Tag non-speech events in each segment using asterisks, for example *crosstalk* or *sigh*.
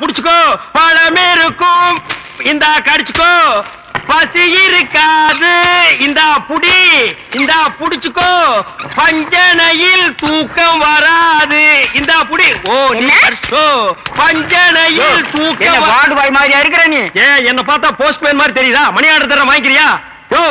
புடிச்சுக்கோ பழம் இருக்கும். இந்த கடிச்சுக்கோ பசி இருக்காது. இந்த புடி இந்த புடிச்சுக்கோ பஞ்சனையில் தூக்கம் வராது. இந்த புடி. ஓ நீ பஞ்சனையில் தூக்கம் வார்டு பாய் மாதிரியா இருக்கிற நீ? ஏ என்ன பார்த்தா போஸ்ட்மேன் மாதிரி தெரியுதா? மணி ஆர்டர் தர வாங்கிக்கிறியா? யோ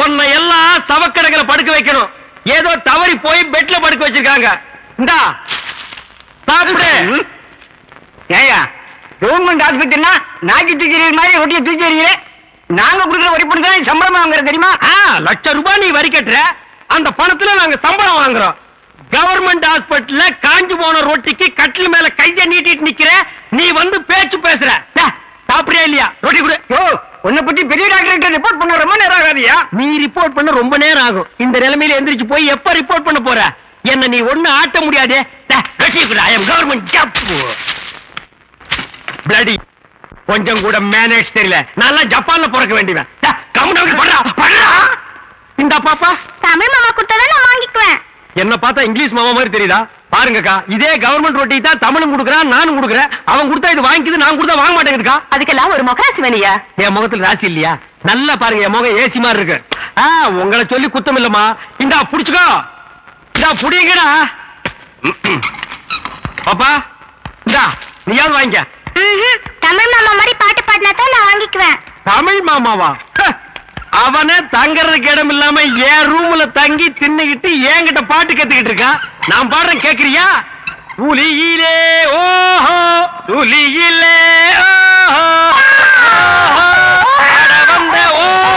உன்னை எல்லாம் தவக்கடங்களை படுக்க வைக்கணும். ஏதோ தவறி போய் பெட்ல படுக்க வச்சிருக்காங்க. இந்தா சாப்பிடு. ஏயா கவர்மெண்ட் ஹாஸ்பிட்டல்னா நாக்கி தூக்கி எறிகிற மாதிரி ஒட்டிய தூக்கி எறிகிறேன் நாங்க கொடுக்குற வரி பணம் தான் சம்பளமா வாங்குற தெரியுமா? ஆ, லட்ச ரூபாய் நீ வரி கட்டுற. அந்த பணத்துல நாங்க சம்பளம் வாங்குறோம். கவர்மெண்ட் ஹாஸ்பிட்டல்ல காஞ்சு போன ரொட்டிக்கு கட்டில் மேல கைய நீட்டிட்டு நிக்கிற. நீ வந்து பேச்சு பேசுற. டே, சாப்பிடுறியா இல்லையா? ரொட்டி கொடு. யோ உன்னை பத்தி பெரிய டாக்டர் கிட்ட ரிப்போர்ட் பண்ண ரொம்ப நேரம் ஆகாதியா? நீ ரிப்போர்ட் பண்ண ரொம்ப நேரம் ஆகும். இந்த நிலைமையில எந்திரிச்சு போய் எப்ப ரிப்போர்ட் பண்ண போற? என்ன நீ ஒண்ணு ஆட்ட முடியாது. கவர்மெண்ட் ஜப் பிளடி கொஞ்சம் கூட மேனேஜ் தெரியல. நல்லா ஜப்பான்ல பிறக்க வேண்டியவன். இந்த பாப்பா. தமிழ் மாமா கொடுத்ததை நான் வாங்கிக்குவேன். என்ன பார்த்தா இங்கிலீஷ் மாமா மாதிரி தெரியுதா? பாருங்கக்கா இதே கவர்மெண்ட் ரொட்டி தான் தமிழும் கொடுக்குறான் நானும் கொடுக்குறேன். அவன் கொடுத்தா இது வாங்கிக்குது நான் கொடுத்தா வாங்க மாட்டேங்குதுக்கா. அதுக்கெல்லாம் ஒரு முகராசி வேணியா என் முகத்துல ராசி இல்லையா? நல்லா பாருங்க என் முகம் ஏசி மாதிரி இருக்கு. ஆ உங்களை சொல்லி குத்தம் இல்லம்மா. இந்தா புடிச்சுக்கோ. இந்தா புடிங்கடா. பாப்பா இந்தா நீயாவது வாங்கிக்க. தமிழ் மாமா மாதிரி பாட்டு பாடினா தான் நான் வாங்கிக்குவேன். தமிழ் மாமாவா? அவனே தங்கறதுக்கு இடம் இல்லாம என் ரூம்ல தங்கி தின்னுகிட்டு என்கிட்ட பாட்டு கத்துக்கிட்டு இருக்கான் நான் பாடுறேன் கேக்குறியா? புலியிலே ஓஹோ புலியிலே ஓஹோ. வந்த ஓஹோ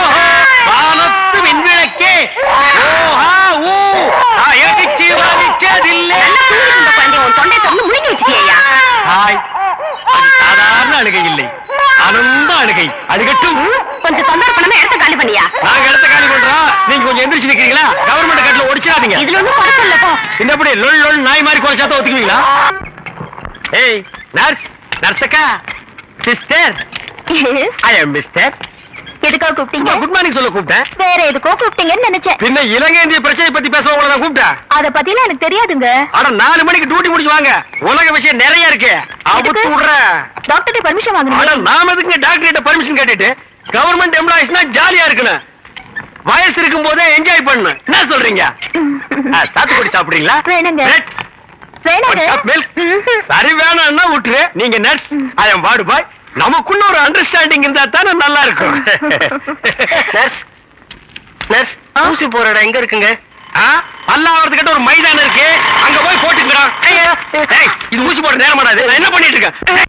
ஒடிச்சிடாதீங்க இதுல ஒண்ணும் குறைச்சல் இல்ல போ என்னப்படி லொல் லொல் நாய் மாதிரி குறைச்சாத்த ஒத்துக்குவீங்களா? ஏய் நர்ஸ் நர்ஸக்கா? சிஸ்டர்? ஐ அம் மிஸ்டர் எதுக்கோ கூப்பிட்டீங்க? குட் மார்னிங் சொல்ல கூப்பிட்டேன். வேற எதுக்கோ கூப்பிட்டீங்கன்னு நினைச்சேன். பின்ன இலங்கை இந்திய பிரச்சனை பத்தி பேச உங்களை நான் கூப்பிட்டேன். அத பத்திலாம் எனக்கு தெரியாதுங்க. அட நாலு மணிக்கு டியூட்டி முடிச்சு வாங்க. உலக விஷயம் நிறைய இருக்கு. எதுக்கு? விடுறேன். டாக்டர் பர்மிஷன் வாங்கணும் நாம எதுக்கு டாக்டர் கிட்ட பர்மிஷன் கேட்டுட்டு? கவர்மெண்ட் எம்ப்ளாயிஸ்னா ஜாலியா இருக்கணும். வயசு இருக்கும் போதே என்ஜாய் பண்ணணும் என்ன சொல்றீங்க? சாத்துக்குடி சாப்பிடுறீங்களா? வேணுங்க. சரி வேணாம்னா விட்டுரு நீங்க nurse I am ward boy நமக்குள்ள ஒரு அண்டர்ஸ்டாண்டிங் இருந்தா தானே நல்லா இருக்கும் நர்ஸ் நர்ஸ் ஊசி போற இடம் எங்க இருக்குங்க? பல்லாவரத்துக்கிட்ட ஒரு மைதானம் இருக்கு. அங்க போய் போட்டுக்கிறா இது ஊசி போட நேரம் மாடாது நான் என்ன பண்ணிட்டு இருக்கேன்?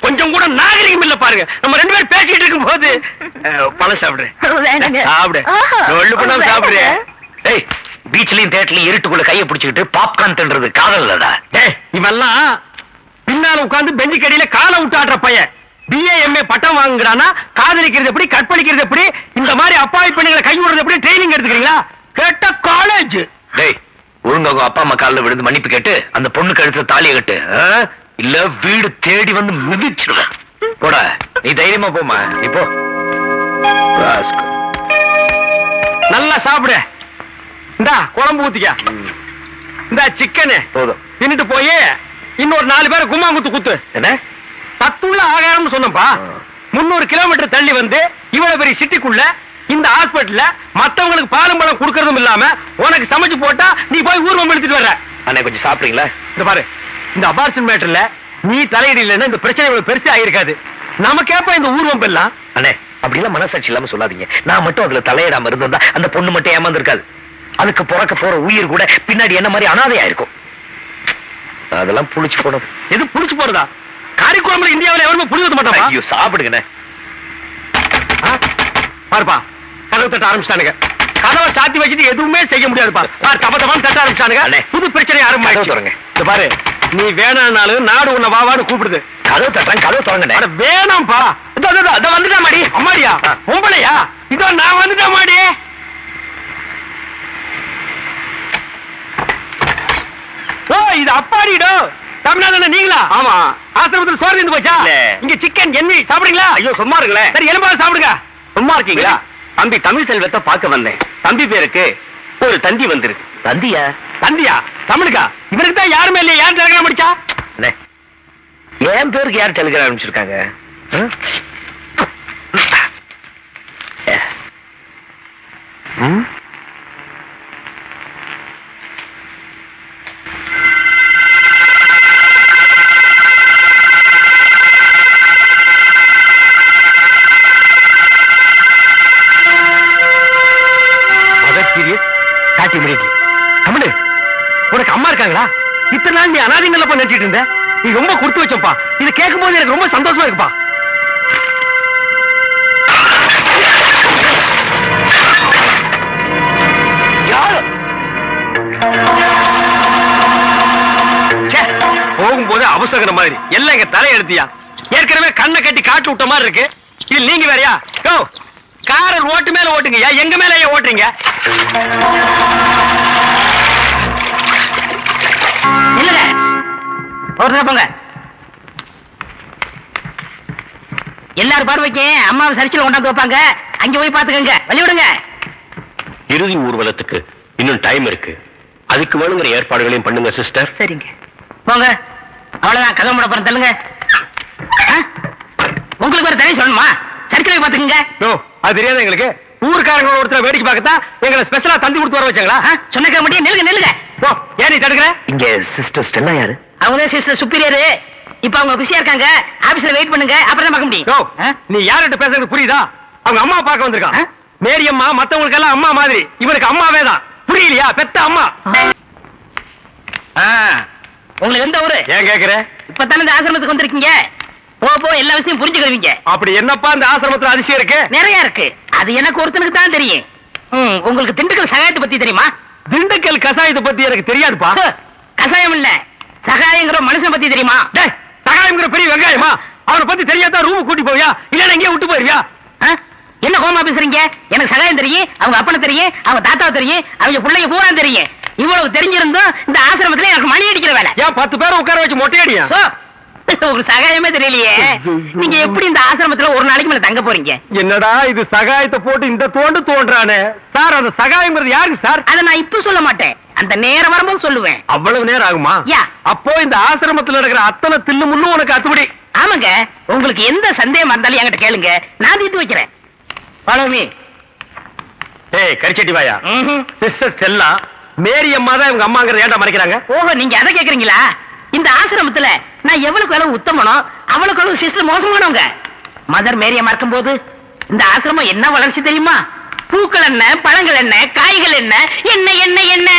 கொஞ்சம் கூட நாகரிகம் இல்ல பாருங்க. நம்ம ரெண்டு பேரும் பேசிட்டு இருக்கும் போது *laughs* பழம் சாப்பிடுறேன். சாப்பிடு. சாப்பிடுறேன். ஏய் பீச்லயும் தேட்டர்லயும் இருட்டுக்குள்ள கைய பிடிச்சுக்கிட்டு பாப்கார்ன் தின்றது காதல் இல்லடா டேய் இவெல்லாம் பின்னால உட்கார்ந்து பெஞ்சு கடியில காலை விட்டு ஆடுற பையன். பிஏ எம்ஏ பட்டம் வாங்குறானா காதலிக்கிறது எப்படி கற்பழிக்கிறது எப்படி இந்த மாதிரி அப்பாவி பெண்களை கை விடுறது எப்படி ட்ரைனிங் எடுத்துக்கிறீங்களா? கேட்ட காலேஜ் டேய் ஒழுங்கா உங்க அப்பா அம்மா காலில் விழுந்து மன்னிப்பு கேட்டு அந்த பொண்ணு கழுத்துல தாலியை கட்டு? இல்ல வீடு தேடி வந்து மிதிச்சிருவேன் போட நீ தைரியமா போமா நீ போ. ராஸ்கல். நல்லா சாப்பிடு. இந்தா குழம்பு ஊத்திக்க. இந்த சிக்கனு போதும். தின்னுட்டு போய் இன்னொரு நாலு பேரை கும்மாங்குத்து குத்து. என்ன? சத்துள்ள ஆகாரம்னு சொன்னப்பா. முன்னூறு கிலோமீட்டர் தள்ளி வந்து இவ்வளவு பெரிய சிட்டிக்குள்ள இந்த ஹாஸ்பிட்டல்ல மத்தவங்களுக்கு பாலும் பழம் கொடுக்கறதும் இல்லாம உனக்கு சமைச்சு போட்டா நீ போய் ஊர்வம் எடுத்துட்டு வர்ற. அண்ணே கொஞ்சம் சாப்பிடுறீங்களா? இந்த பாரு. இந்த அபார்ஷன் மேட்டர்ல நீ தலையிட இல்லைன்னா இந்த பிரச்சனை இவ்வளவு பெருசா ஆயிருக்காது. நமக்கேப்ப இந்த ஊர்வம் எல்லாம் அண்ணே அப்படிலாம் மனசாட்சி இல்லாம சொல்லாதீங்க. நான் மட்டும் அதுல தலையிடாம இருந்திருந்தா அந்த பொண்ணு மட்டும் ஏமாந்துருக்காது. அதுக்கு பிறக்க போற உயிர் கூட பின்னாடி என்ன மாதிரி அனாதையா இருக்கும். அதெல்லாம் புளிச்சு போனது. எது புடிச்சு போறதா? காரிக்குழம்புல இந்தியாவுல எவருமே ஊத்த மாட்டான் ஐயோ சாப்பிடுங்கண்ணே. பாருப்பா கதவு தட்ட ஆரம்பிச்சிட்டானுங்க. கதவை சாத்தி வச்சுட்டு எதுவுமே செய்ய முடியாதுப்பா. பார் தப்ப தப்பான்னு தட்ட ஆரம்பிச்சானுங்க அண்ணே. புது பிரச்சனை ஆரம்பிச்சு. இந்த பாரு நீ வேணாம்னாலும் நாடு உன்னை வாவான்னு கூப்பிடுது. கதவு தட்டுறேன் கதவு அட வேணாம்ப்பா. இதோ வந்துட்டா மாடி. அம்மாடியா? ஆ. பொம்பளையா இதோ நான் வந்துட்டேன் மாடி. ஓ இது அப்பாடிடோ தமிழ்நாடு நீங்களா? ஆமா. ஆசிரமத்தில் சோறு இருந்து போச்சா. இங்க சிக்கன் எண்ணி சாப்பிடுறீங்களா? ஐயோ சும்மா இருங்களேன். சரி எலும்பாவது சாப்பிடுங்க. சும்மா இருக்கீங்களா? தம்பி தமிழ் செல்வத்தை பார்க்க வந்தேன். தம்பி பேருக்கு ஒரு தந்தி வந்திருக்கு. தந்தியா? தந்தியா? தமிழுக்கா? இவருக்கு தான் யாருமே இல்லையா. யார் telegram அடிச்சா என் பேருக்கு யார் டெலிகிராம் அனுப்பிச்சிருக்காங்க வச்சிட்டு இருந்த? நீ ரொம்ப கொடுத்து வச்சப்பா இது கேட்கும் போது எனக்கு ரொம்ப சந்தோஷமா இருக்குப்பா. போகும்போது அவசர மாதிரி. எல்லாம் எங்க தலையெழுத்தியா ஏற்கனவே கண்ணை கட்டி காட்டு விட்ட மாதிரி இருக்கு. இது நீங்க வேறயா? யோ காரர் ஓட்டு மேல ஓட்டுங்க எங்க மேல ஓட்டுறீங்க? ஒரு போங்க. எல்லாரும் பார்வைக்கு அம்மாவை சரிச்சில் கொண்டாந்து வைப்பாங்க. அங்க போய் பாத்துக்கங்க வழி விடுங்க. இறுதி ஊர்வலத்துக்கு இன்னும் டைம் இருக்கு. அதுக்கு வேணுங்கிற ஏற்பாடுகளையும் பண்ணுங்க சிஸ்டர் சரிங்க. போங்க. அவ்வளவுதான். கதவு மூட போறேன் தள்ளுங்க. ஆ? உங்களுக்கு ஒரு தனி சொல்லணுமா? சரிக்கலை பாத்துக்கங்க யோ அது தெரியாது எங்களுக்கு? ஊருக்காரங்களோட ஒருத்தர் வேடிக்கை பார்க்கத்தான் எங்களை ஸ்பெஷலா தந்தி கொடுத்து வர வச்சாங்களா? சொன்னக்க முடியும் நில்லுங்க நில்லுங்க. ஓ ஏன் நீ தடுக்கிற? இங்க சிஸ்டர் ஸ்டெல்லா யாரு? அவங்க சிஸ்டர் சுப்பீரியர் இப்ப அவங்க பிஸியா இருக்காங்க. ஆபீஸ்ல வெயிட் பண்ணுங்க. அப்புறம் தான் பார்க்க முடியும்? நீ யார்கிட்ட பேசுறது புரியுதா? அவங்க அம்மா பார்க்க வந்திருக்கான் ஆ? மேரியம்மா மத்தவங்களுக்கு எல்லாம் அம்மா மாதிரி. இவனுக்கு அம்மாவே தான் புரியலையா? பெத்த அம்மா. ஆ. உங்களுக்கு எந்த ஊரு? ஏன் கேக்குற? இப்பதானே இந்த ஆசிரமத்துக்கு வந்திருக்கீங்க. போ போ எல்லா விஷயம் புரிஞ்சுக்கிருவீங்க அப்படி என்னப்பா இந்த ஆசிரமத்துல அதிசயம் இருக்கு? நிறைய இருக்கு. அது எனக்கு ஒருத்தனுக்கு தான் தெரியும். ம், உங்களுக்கு திண்டுக்கல் சகாயத்தை பத்தி தெரியுமா? திண்டுக்கல் கசாயத்தை பத்தி எனக்கு தெரியாதுப்பா. கசாயம் இல்ல. சகாயங்கிற மனுஷன் பத்தி தெரியுமா? டேய் சகாயம்ங்கிற பெரிய வெங்காயமா? அவனை பத்தி தெரியாதா ரூம் கூட்டி போவியா? இல்ல எங்கேயே விட்டு போயிருவியா? என்ன கோமா பேசுறீங்க? எனக்கு சகாயம் தெரியும் அவங்க அப்பனை தெரியும் அவங்க தாத்தாவை தெரியும் அவங்க பிள்ளைங்க பூரா தெரியும். இவ்வளவு தெரிஞ்சிருந்தும் இந்த ஆசிரமத்துல எனக்கு மணி அடிக்கிற வேலை. ஏன் பத்து பேரை உட்கார வச்சு மொட்டையடியா சோ, *laughs* உங்களுக்கு சகாயமே தெரியலையே. நீங்க எப்படி இந்த ஆசிரமத்துல ஒரு நாளைக்கு மேல தங்க போறீங்க? என்னடா இது சகாயத்தை போட்டு இந்த தோண்டு தோன்றானே? சார் அந்த சகாயம்ங்கிறது யாருக்கு சார்? அதை நான் இப்ப சொல்ல மாட்டேன். அந்த நேரம் வரும்போது சொல்லுவேன். அவ்வளவு நேரம் ஆகுமா. அப்போ இந்த ஆசிரமத்துல நடக்கிற அத்தனை தில்லு முள்ளும் உனக்கு அத்துபடி ஆமாங்க. உங்களுக்கு எந்த சந்தேகம் இருந்தாலும் என்கிட்ட கேளுங்க. நான் தீர்த்து வைக்கிறேன். me. ஏய் கரிச்சட்டி வாயா. சிஸ்டர் செல்லா மேரி அம்மா தான் இவங்க அம்மாங்கிறத ஏன்டா மறைக்கிறாங்க? ஓஹோ நீங்க அதை கேக்குறீங்களா? இந்த ஆசிரமத்துல நான் எவ்வளவுக்கு அளவு உத்தமனோ அவ்வளவுக்கு அளவு சிஸ்டர் மோசமானவங்க. மதர் மேரியமா இருக்கும்போது இந்த ஆசிரமம் என்ன வளர்ச்சி தெரியுமா? பூக்கள் என்ன பழங்கள் என்ன காய்கள் என்ன என்ன என்ன என்ன.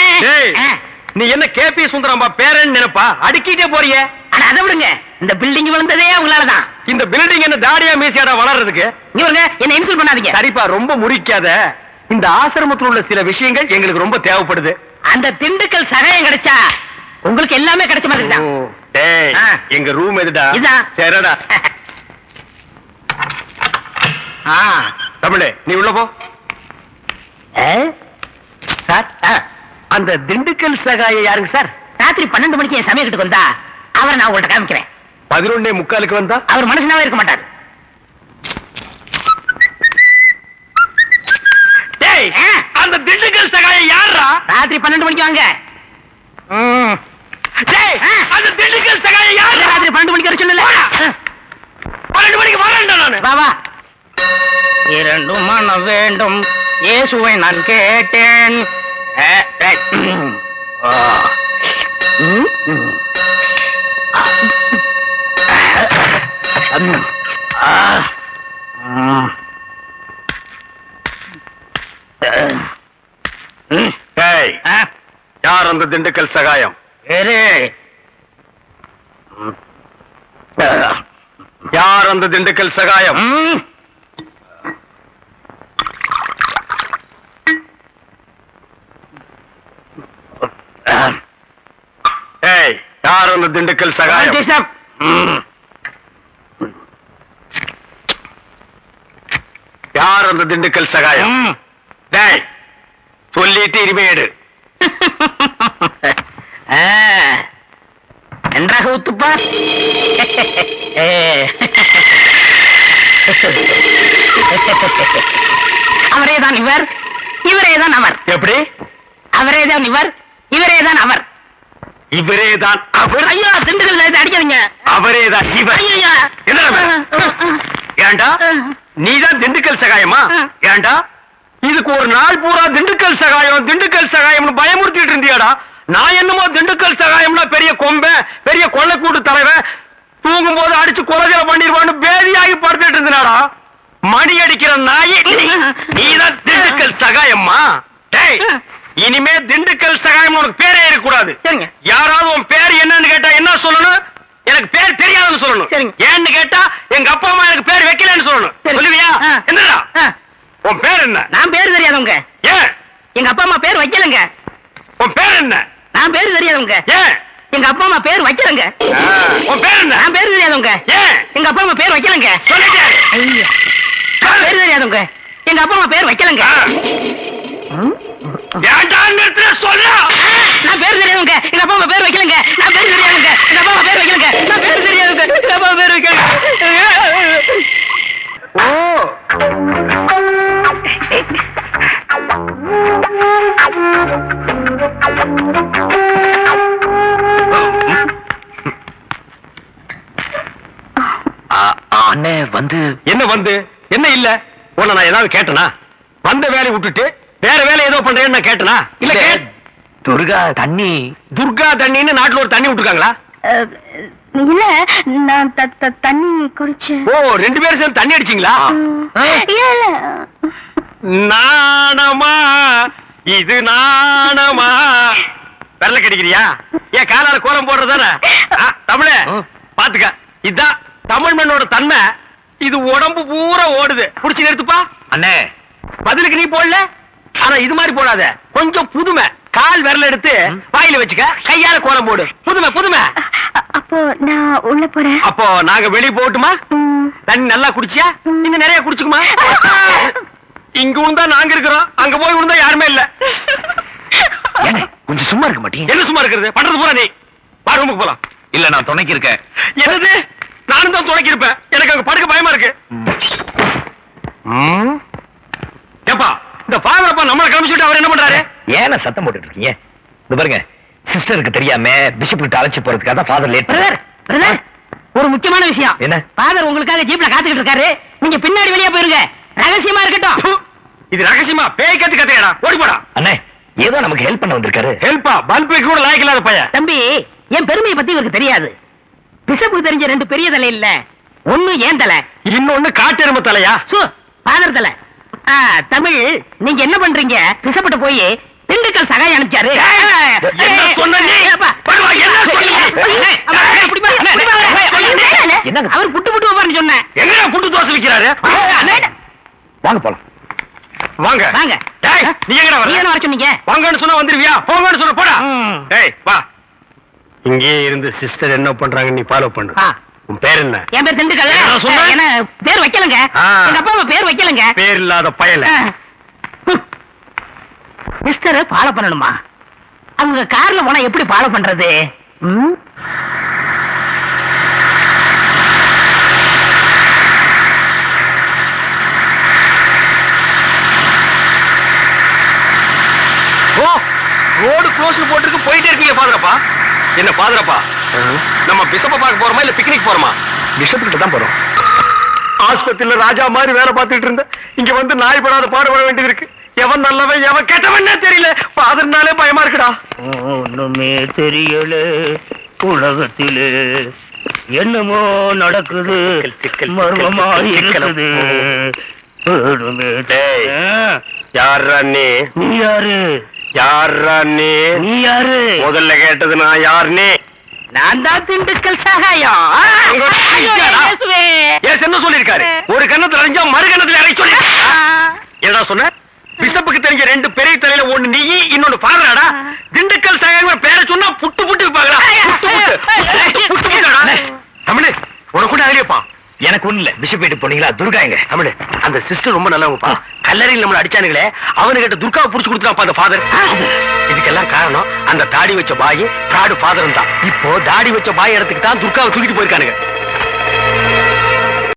நீ என்ன கேபி சுந்தரம்பா பேரன் நினைப்பா? அடுக்கிட்டே போறியே. அதை விடுங்க. இந்த பில்டிங் விழுந்ததே அவங்களாலதான் இந்த பில்டிங் என்ன தாடியா மீசியாடா வளர்றதுக்கு? இவருங்க என்ன இன்சல்ட் பண்ணாதீங்க. சரிப்பா ரொம்ப முறிக்காத. இந்த ஆசிரமத்தில் உள்ள சில விஷயங்கள் எங்களுக்கு ரொம்ப தேவைப்படுது. அந்த திண்டுக்கல் சகாயம் கிடைச்சா உங்களுக்கு எல்லாமே கிடைச்ச மாதிரி தான். டேய். எங்க ரூம் எதுடா. சரிடா. தமிழே நீ உள்ள போ? சார். அந்த திண்டுக்கல் சகாய யாருங்க சார் ராத்திரி பன்னெண்டு மணிக்கு என் சமயத்துக்கு வந்தா அவரை நான் உங்கள்ட்ட காமிக்கிறேன் பதினொன்னே முக்காலுக்கு வந்தா அவர் மனுஷனாவே இருக்க மாட்டார். அந்த திண்டுக்கல் சகாய யாரா ராத்திரி பன்னெண்டு மணிக்கு வாங்க ம். டேய் ஆ. அந்த திண்டுக்கல் சகாய யாரா? ராத்திரி பன்னெண்டு மணிக்கு வர சொல்லல பன்னெண்டு மணிக்கு வரேன்டா நானு. வா வா. இரண்டு மனம் வேண்டும். இயேசுவை நான் கேட்டேன். யார் அந்த திண்டுக்கல் சகாயம். யார் அந்த திண்டுக்கல் சகாயம் ம். டேய் யார் அந்த திண்டுக்கல் சகாயம் டிஸ்டர்ப். ம். யார் அந்த திண்டுக்கல் சகாயம் ம். டேய் சொல்லிட்டு இனிமேடு ஆ. நன்றாக ஊத்துப்பா. *laughs* அவரேதான் இவர் இவரேதான் அவர். எப்படி? அவரேதான் இவர் இவரேதான் அவர். இவரே தான் அவர். ஐயோ திண்டுக்கல் சேர்த்து அடிக்காதீங்க. அவரேதான் இவர்? ஏண்டா நீதான் திண்டுக்கல் சகாயமா. ஏண்டா இதுக்கு ஒரு நாள் பூரா திண்டுக்கல் சகாயம் திண்டுக்கல் சகாயம்னு பயமுறுத்திட்டு இருந்தியாடா? நான் என்னமோ திண்டுக்கல் சகாயம்னா பெரிய கொம்பை பெரிய கொள்ளைக்கூட்டு தலைவன். தூங்கும் போது அடிச்சு கொலைகளை பண்ணிடுவான்னு பேதியாகி படுத்துட்டு இருந்தனாடா. மணி அடிக்கிற நாய் நீதான் திண்டுக்கல் சகாயம்மா. டேய் இனிமே திண்டுக்கல் சகாயம் உனக்கு பேரே இருக்கக்கூடாது. சரிங்க. யாராவது உன் பேர் என்னன்னு கேட்டா என்ன சொல்லணும்? எனக்கு பேர் தெரியாதுன்னு சொல்லணும். சரிங்க. ஏன்னு கேட்டா எங்க அப்பா அம்மா எனக்கு பேர் வைக்கலன்னு சொல்லணும். சொல்லுவியா. என்னடா? உன் பேர் என்ன? நான் பேர் தெரியாதவங்க. ஏன்? எங்க அப்பா அம்மா பேர் வைக்கலங்க. உன் பேர் என்ன? நான் பேர் தெரியாதவங்க. ஏன் எங்க அப்பா அம்மா பேர் வைக்கலங்க. ஆ, உன் பேர் என்ன? நான் பேர் தெரியாதவங்க. ஏன் எங்க அப்பா அம்மா பேர் வைக்கலங்க. சொல்லிட்டே ஐயா. நான் பேர் தெரியாதவங்க. எங்க அப்பா அம்மா பேர் வைக்கலங்க. நான் பேர் தெரியாதவங்க. எங்க அப்பா அம்மா பேர் வைக்கலங்க. நான் பேர் தெரியாதவங்க. எங்க அப்பா அம்மா பேர் வைக்கலங்க. நான் பேர் தெரியாதவங்க. எங்க அப்பா அம்மா பேர் வைக்கலங்க. ஓ. வந்து என்ன இல்ல? உன்னை நான் ஏதாவது கேட்டனா? வந்த வேலையை விட்டுட்டு வேற வேலை ஏதோ பண்றேன்னு நான் கேட்டனா? இல்ல துர்கா தண்ணி. துர்கா தண்ணின்னு நாட்டுல ஒரு தண்ணி விட்டுருக்காங்களா? இல்ல நான் தண்ணி குடிச்சேன் ஓ ரெண்டு பேரும் சேர்ந்து தண்ணி அடிச்சீங்களா? நாணமா இது நாணமா? வெள்ள கடிக்கிறியா? ஏன் காலால கோலம் போடுறதானே தமிழ. பாத்துக்க. இதான் தமிழ் மண்ணோட தன்மை. இது உடம்பு பூரா ஓடுது. புடிச்சு நிறுத்துப்பா. அண்ணே. பதிலுக்கு நீ போடல? ஆனா இது மாதிரி போடாத. கொஞ்சம் புதுமை. கால் விரல் எடுத்து. வாயில வச்சுக்க. கையால கோலம் போடு. புதுமை புதுமை. அப்போ நான் உள்ள போறேன். அப்போ நாங்க வெளிய போகட்டுமா? ம். தண்ணி நல்லா குடிச்சியா. நீங்க நிறைய குடிச்சுக்குமா? இங்க விழுந்தா நாங்க இருக்கிறோம். அங்க போய் விழுந்தா யாருமே இல்ல. கொஞ்சம் சும்மா இருக்க மாட்டீங்க. என்ன சும்மா இருக்கிறது? பண்றது பூரா நீ. வா ரூமுக்கு போலாம். இல்ல நான் துணைக்கு இருக்கேன். என்னது? நானும் தான் துணைக்கி இருப்பேன். எனக்கு அங்க படுக்க பயமா இருக்கு. ஏப்பா இந்த பாவரப்பா நம்மள கிளம்பிச்சுட்டு அவர் என்ன பண்றாரு? ஏன சத்தம் போட்டுட்டு இருக்கீங்க. இந்த பாருங்க சிஸ்டருக்கு தெரியாம பிஷப் கிட்ட அழைச்சு போறதுக்காக தான் ஃபாதர் லேட் பிரதர் பிரதர் ஒரு முக்கியமான விஷயம். என்ன? ஃபாதர் உங்களுக்காக ஜீப்ல காத்துக்கிட்டு இருக்காரு. நீங்க பின்னாடி வெளியே போயிருங்க. ரகசியமா இருக்கட்டும். இது ரகசியமா? பேய் கத்து கத்தையடா ஓடி போடா. அண்ணே ஏதோ நமக்கு ஹெல்ப் பண்ண வந்திருக்காரு. ஹெல்ப்பா பல்ப் கூட லாய்க்கு இல்லாத பையன். தம்பி என் பெருமையை பத்தி இவருக்கு தெரியாது. பிசப்புக்கு தெரிஞ்ச ரெண்டு பெரிய தலை இல்ல. ஒண்ணு ஏன் தலை? இன்னொன்னு காட்டெருமை தலையா? சு ஃபாதர் தலை. தமிழ் நீங்க என்ன பண்றீங்க? பிசப்பிட்ட போய் திண்டுக்கல் சகாய் அனுப்பிச்சாரு? அவர் புட்டு புட்டு வைப்பாருன்னு சொன்னேன் புட்டு தோசை விக்கிறாரு? வாங்க போலாம். வாங்க. வாங்க. நீ வர? சொன்னீங்க? வாங்கன்னு சொன்னா வந்துருவியா? போங்கன்னு சொன்ன போடா. டேய் வா. இங்கே இருந்து சிஸ்டர் என்ன பண்றாங்க நீ ஃபாலோ பண்ணு. உன் பேர் என்ன? என் பேர் திண்டுக்கல் என்ன பேர் வைக்கலங்க. எங்க அப்பா அம்மா பேர் வைக்கலங்க. பேர் இல்லாத பயல. மிஸ்டர் ஃபாலோ பண்ணணுமா? அவங்க கார்ல போனா எப்படி ஃபாலோ பண்றது? என்ன ஃபாதரப்பா? நம்ம பிஷப்ப பார்க்க போறோமா இல்ல பிக்னிக் போறோமா? பிஷப் கிட்ட தான் போறோம். ஆஸ்பத்திரியில ராஜா மாதிரி வேலை பார்த்துட்டு இருந்தேன். இங்க வந்து நாய் படாத பாடுபட வேண்டியது இருக்கு எவன் நல்லவன் எவன் கெட்டவனே தெரியல. ஃபாதர்னாலே பயமா இருக்குடா. ஒண்ணுமே தெரியல. உலகத்திலே என்னமோ நடக்குது. மர்மமா இருக்குது. யாரா நீ யாரு? யாரா நீ? நீ யாரு? முதல்ல கேட்டது நான் யார் நீ? நான் தான் திண்டுக்கல் சகாயம். என்ன சொல்லிருக்காரு ஒரு கண்ணத்துல அரைஞ்சா மறு கண்ணத்துல அரை சொல்லி. என்னடா சொன்ன? பிஷப்புக்கு தெரிஞ்ச ரெண்டு பெரிய தலையில ஒண்ணு நீ இன்னொன்னு பாருடா திண்டுக்கல் சாயங்கிற பேரை சொன்னா புட்டு புட்டு வைப்பாங்களா தமிழ் உனக்கு கூட அறியப்பா எனக்கு ஒண்ணு இல்ல. பிஷப் வீட்டுக்கு போனீங்களா? துர்கா எங்க? தமிழ் அந்த சிஸ்டர் ரொம்ப நல்லவங்கப்பா. கல்லறையில் நம்மள அடிச்சானுங்களே அவனுகிட்ட துர்காவை புடிச்சு கொடுத்துட்டாப்பா அந்த ஃபாதர் இதுக்கெல்லாம் காரணம் அந்த தாடி வச்ச பாய் பிராடு ஃபாதர் தான். இப்போ தாடி வச்ச பாய் இடத்துக்கு தான் துர்காவை தூக்கிட்டு போயிருக்கானுங்க.